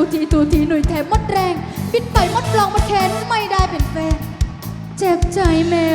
จูทีตูทีหนุ่ยแถมมดแรง บิดไปมดปลองมดแขนไม่ได้เป็นแฟน เจ็บใจแม่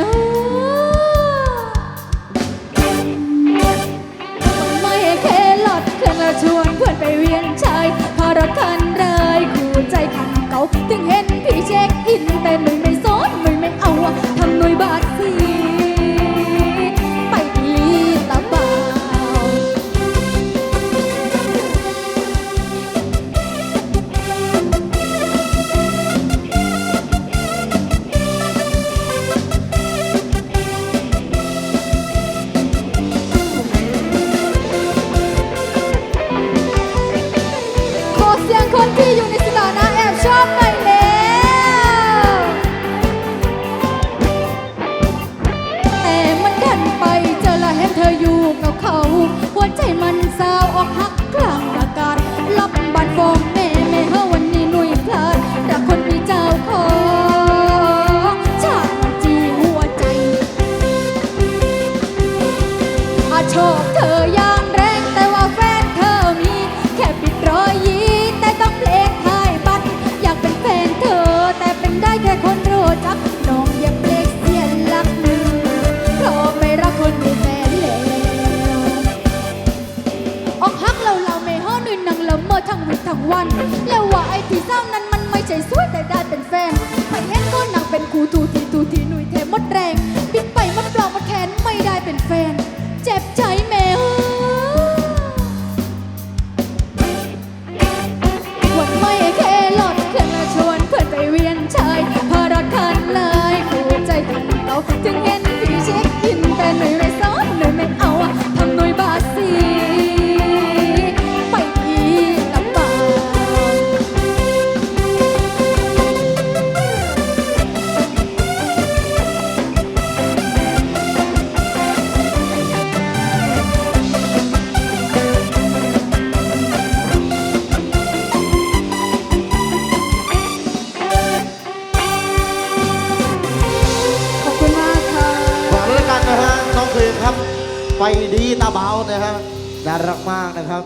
นั่งดูทั้งวัน แล้วว่าไอ้ที่เศร้านั้นมันไม่ใช่สวยแต่ได้เป็นแฟนไปเห็นก็นั่งเป็นคูทูทีทูทีหนุ่ยแทมดแรง ปิดไปมันปลอกมาแขนไม่ได้เป็นแฟน เจ็บใจ ครับ ไปดีตาเบานะครับน่ารักมากนะครับ